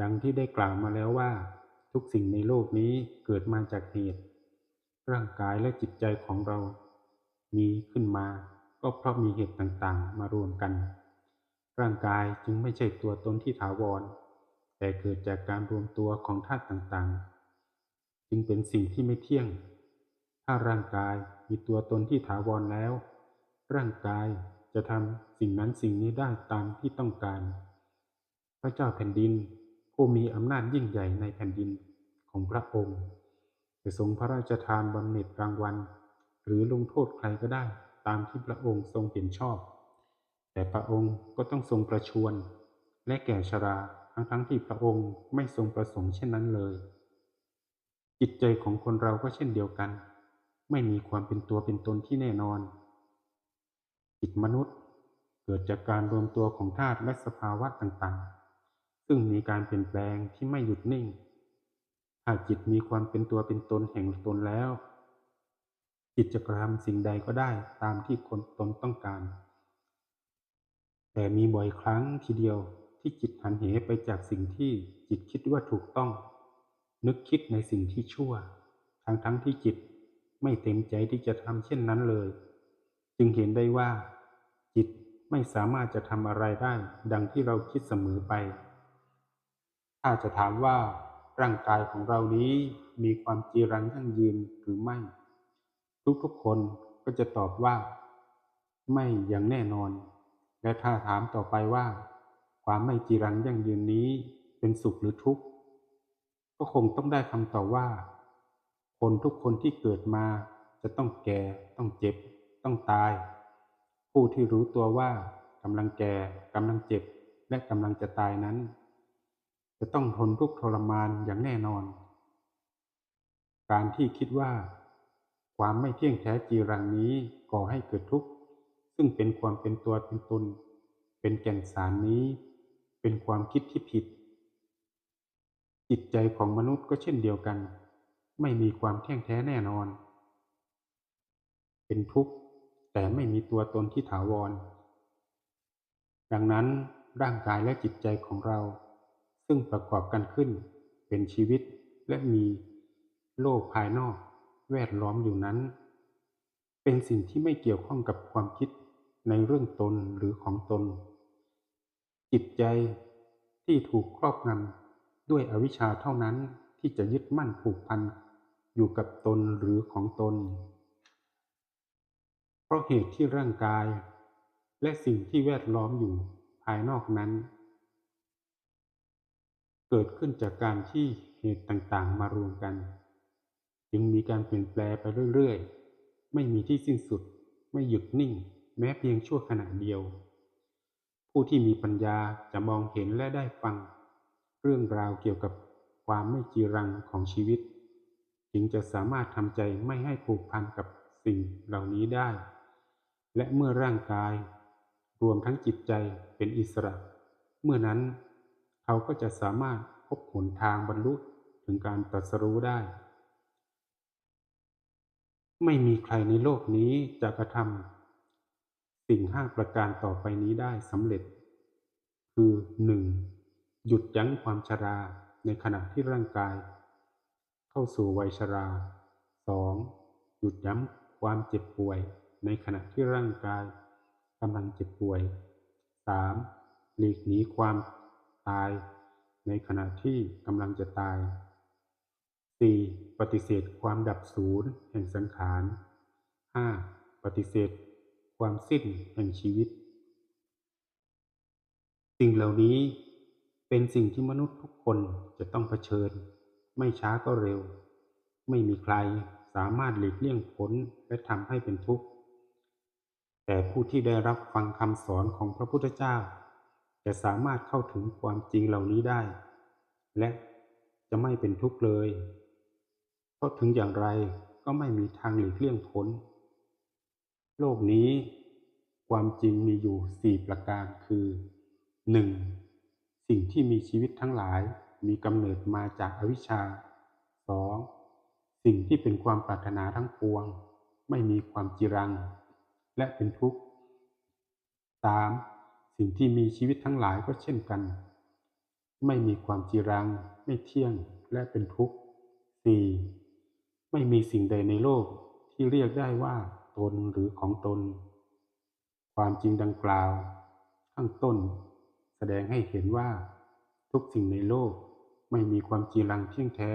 ดังที่ได้กล่าวมาแล้วว่า ทุกสิ่งในโลกนี้เกิดมาจากเหตุ ร่างกายและจิตใจของเรา มีขึ้นมาก็เพราะมีเหตุต่างๆ มารวมกัน ร่างกายจึงไม่ใช่ตัวตนที่ถาวร แต่เกิดจากการรวมตัวของธาตุต่างๆ จึงเป็นสิ่งที่ไม่เที่ยง ถ้าร่างกายมีตัวตนที่ถาวรแล้ว ร่างกายจะทำสิ่งนั้นสิ่งนี้ได้ตามที่ต้องการ พระเจ้าแผ่นดิน ผู้มีอำนาจยิ่งใหญ่ในแผ่นดินของพระองค์จะทรงพระราชทานบำเหน็จรางวัล หรือลงโทษใครก็ได้ตามที่พระองค์ทรงเห็นชอบ แต่พระองค์ก็ต้องทรงประชวรและแก่ชราทั้งทั้งที่พระองค์ไม่ทรงประสงค์เช่นนั้นเลย จิตใจของคนเราก็เช่นเดียวกัน ไม่มีความเป็นตัวเป็นตนที่แน่นอน จิตมนุษย์เกิดจากการรวมตัวของธาตุและสภาวะต่างๆ ซึ่งมีการเปลี่ยนแปลงที่ไม่หยุดนิ่งถ้าจิตมีความเป็นตัวเป็นตนแห่งตนแล้ว จิตจะกระทำสิ่งใดก็ได้ตามที่คนตนต้องการ แต่มีบ่อยครั้งทีเดียวที่จิตหันเหไปจากสิ่งที่จิตคิดว่าถูกต้อง นึกคิดในสิ่งที่ชั่ว ทั้งทั้งที่จิตไม่เต็มใจที่จะทำเช่นนั้นเลย จึงเห็นได้ว่า จิตไม่สามารถจะทำอะไรได้ ดังที่เราคิดเสมอไป ถ้าจะถามว่าร่างกายของเรานี้มีความจีรังยั่งยืนหรือไม่ ทุกๆคนก็จะตอบว่า ไม่อย่างแน่นอน และถ้าถามต่อไปว่า ความไม่จีรังยั่งยืนนี้เป็นสุขหรือทุกข์ ก็คงต้องได้คำตอบว่า คนทุกคนที่เกิดมาจะต้องแก่ ต้องเจ็บ ต้องตาย ผู้ที่รู้ตัวว่ากำลังแก่กำลังเจ็บ และกำลังจะตายนั้น จะต้องทนทุกข์ทรมานอย่างแน่นอน การที่คิดว่า ความไม่เที่ยงแท้จีรังนี้ก่อให้เกิดทุกข์ ซึ่งเป็นความเป็นตัวเป็นตน เป็นแก่นสารนี้ เป็นความคิดที่ผิด จิตใจของมนุษย์ก็เช่นเดียวกัน ไม่มีความเที่ยงแท้แน่นอน เป็นทุกข์แต่ไม่มีตัวตนที่ถาวร ดังนั้นร่างกายและจิตใจของเรา ซึ่งประกอบกันขึ้นเป็นชีวิตและมีโลกภายนอกแวดล้อมอยู่นั้น เป็นสิ่งที่ไม่เกี่ยวข้องกับความคิดในเรื่องตนหรือของตน จิตใจที่ถูกครอบงำด้วยอวิชชาเท่านั้นที่จะยึดมั่นผูกพันอยู่กับตนหรือของตน เพราะเหตุที่ร่างกาย และสิ่งที่แวดล้อมอยู่ภายนอกนั้น กิดขึ้นจากการที่เหตุต่างๆ มารวมกัน จึงมีการเปลี่ยนแปลงไปเรื่อยๆ ไม่มีที่สิ้นสุด ไม่หยุดนิ่ง แม้เพียงชั่วขณะเดียว ผู้ที่มีปัญญาจะมองเห็นและได้ฟัง เรื่องราวเกี่ยวกับความไม่จีรังของชีวิต จึงจะสามารถทำใจไม่ให้ผูกพันกับสิ่งเหล่านี้ได้ และเมื่อร่างกาย รวมทั้งจิตใจเป็นอิสระ เมื่อนั้น เขาก็จะสามารถพบหนทางบรรลุถึงการตรัสรู้ได้ ไม่มีใครในโลกนี้จะกระทำสิ่งห้าประการต่อไปนี้ได้สำเร็จ คือหนึ่งหยุดยั้งความชราในขณะที่ร่างกาย เข้าสู่วัยชราสองหยุดยั้งความเจ็บป่วย ในขณะที่ร่างกายกำลังเจ็บป่วยสามหลีกหนีความ ตายในขณะที่กำลังจะตาย 4. ปฏิเสธความดับศูนย์แห่งสังขาร 5. ปฏิเสธความสิ้นแห่งชีวิต สิ่งเหล่านี้เป็นสิ่งที่มนุษย์ทุกคนจะต้องเผชิญ ไม่ช้าก็เร็ว ไม่มีใครสามารถหลีกเลี่ยงพ้นและทำให้เป็นทุกข์ แต่ผู้ที่ได้รับฟังคำสอนของพระพุทธเจ้า จะสามารถเข้าถึงความจริงเหล่านี้ได้ และจะไม่เป็นทุกข์เลย เพราะถึงอย่างไรก็ไม่มีทางหลีกเลี่ยงพ้น โลกนี้ ความจริงมีอยู่สี่ประการคือ 1. สิ่งที่มีชีวิตทั้งหลายมีกำเนิดมาจากอวิชชา 2. สิ่งที่เป็นความปรารถนาทั้งปวง ไม่มีความจรัง และเป็นทุกข์ 3. สิ่งที่มีชีวิตทั้งหลายก็เช่นกัน ไม่มีความจีรัง ไม่เที่ยงและเป็นทุกข์ 4. ไม่มีสิ่งใดในโลกที่เรียกได้ว่าตนหรือของตน ความจริงดังกล่าว ข้างต้น แสดงให้เห็นว่า ทุกสิ่งในโลกไม่มีความจีรังเที่ยงแท้